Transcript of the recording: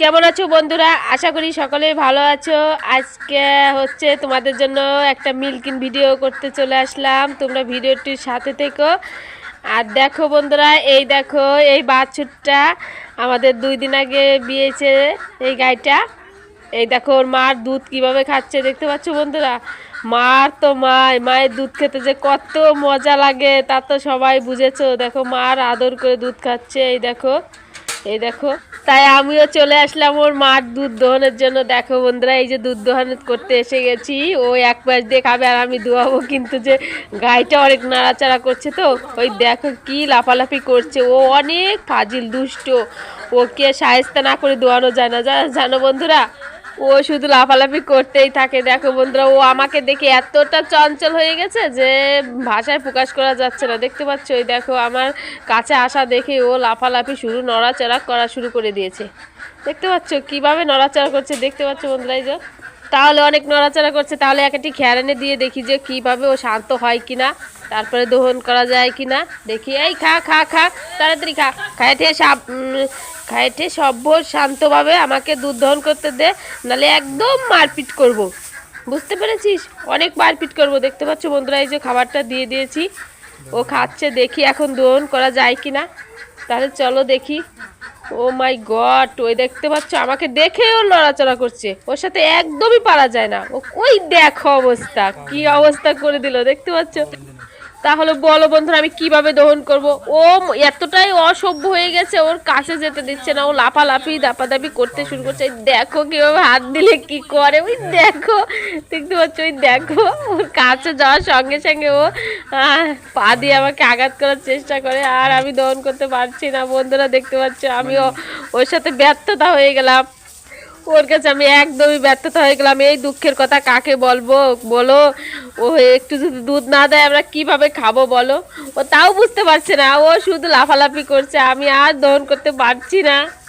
কেমন আছো বন্ধুরা? আশা করি সকলে ভালো আছো। আজকে হচ্ছে তোমাদের জন্য একটা মিল্কিন ভিডিও করতে চলে আসলাম। তোমরা ভিডিওটির সাথে থেকো। আর দেখো বন্ধুরা, এই দেখো, এই বাছুরটা আমাদের দুই দিন আগে বিয়েছে এই গাইটা। এই দেখো, ওর মার দুধ কীভাবে খাচ্ছে দেখতে পাচ্ছ বন্ধুরা? মার তো মায়, মায়ের দুধ খেতে যে কত মজা লাগে, তা তো সবাই বুঝেছ। দেখো, মার আদর করে দুধ খাচ্ছে, এই দেখো। এই দেখো, তাই আমিও চলে আসলাম ওর মার দুধ দোহনের জন্য। দেখো বন্ধুরা, এই যে দুধ দোহন করতে এসে গেছি। ও এক পাশ দিয়ে খাবে আর আমি দোয়াবো কিন্তু যে গাইটা অনেক নাড়াচাড়া করছে তো, ওই দেখো কি লাফালাফি করছে। ও অনেক ফাজিল, দুষ্ট। ওকে সাহেস্তা না করে দোয়ানো যায় না। জানো বন্ধুরা ও শুধু লাফালাফি করতেই থাকে। দেখো বন্ধুরা, ও আমাকে দেখে এতটা চঞ্চল হয়ে গেছে যে ভাষায় প্রকাশ করা যাচ্ছে না। দেখতে পাচ্ছ ওই দেখো আমার কাছে আসা দেখে ও লাফালাফি শুরু, নড়াচড়া করা শুরু করে দিয়েছে। দেখতে পাচ্ছ কীভাবে নড়াচড়া করছে, দেখতে পাচ্ছ বন্ধুরা, এই যে। তাহলে অনেক নড়াচড়া করছে, তাহলে একটি খেয়ারানে দিয়ে দেখি যে কীভাবে ও শান্ত হয় কিনা। তারপরে দহন করা যায় কিনা। দেখি, এই খা খা খা, তাড়াতাড়ি খা। খাইতে সাপ খাইতে সভ্য শান্তভাবে আমাকে দুধ দহন করতে দে, নালে একদম মারপিট করব। বুঝতে পেরেছিস? অনেক মারপিট করব। দেখতে পাচ্ছ বন্ধুরা, এই যে খাবারটা দিয়ে দিয়েছি। ও খাচ্ছে, দেখি এখন দহন করা যায় কি না তাহলে চলো দেখি। ও মাই গড, ওই দেখতে পাচ্ছ, আমাকে দেখেও নড়াচড়া করছে। ওর সাথে একদমই পারা যায় না। ও, ওই দেখো অবস্থা, কি অবস্থা করে দিল, দেখতে পাচ্ছ? তাহলে বলো বন্ধুরা, আমি কীভাবে দহন করব? ও এতটাই অসভ্য হয়ে গেছে, ওর কাছে যেতে দিচ্ছে না, ও লাফালাফি, দাপাদাপি করতে শুরু করছে। দেখো কীভাবে হাত দিলে কি করে, ওই দেখো, দেখতে পাচ্ছ, ওই দেখো, ওর কাছে যাওয়ার সঙ্গে সঙ্গে ও পা দিয়ে আমাকে আঘাত করার চেষ্টা করে, আর আমি দহন করতে পারছি না বন্ধুরা, দেখতে পাচ্ছ, আমিও ওর সাথে ব্যর্থতা হয়ে গেলাম। ওর কাছে আমি একদমই ব্যর্থতা হয়ে গেলাম। এই দুঃখের কথা কাকে বলব? বলো, ও একটু যদি দুধ না দেয়, আমরা কীভাবে খাব বলো? ও তাও বুঝতে পারছে না। ও শুধু লাফালাফি করছে। আমি আর দহন করতে পারছি না।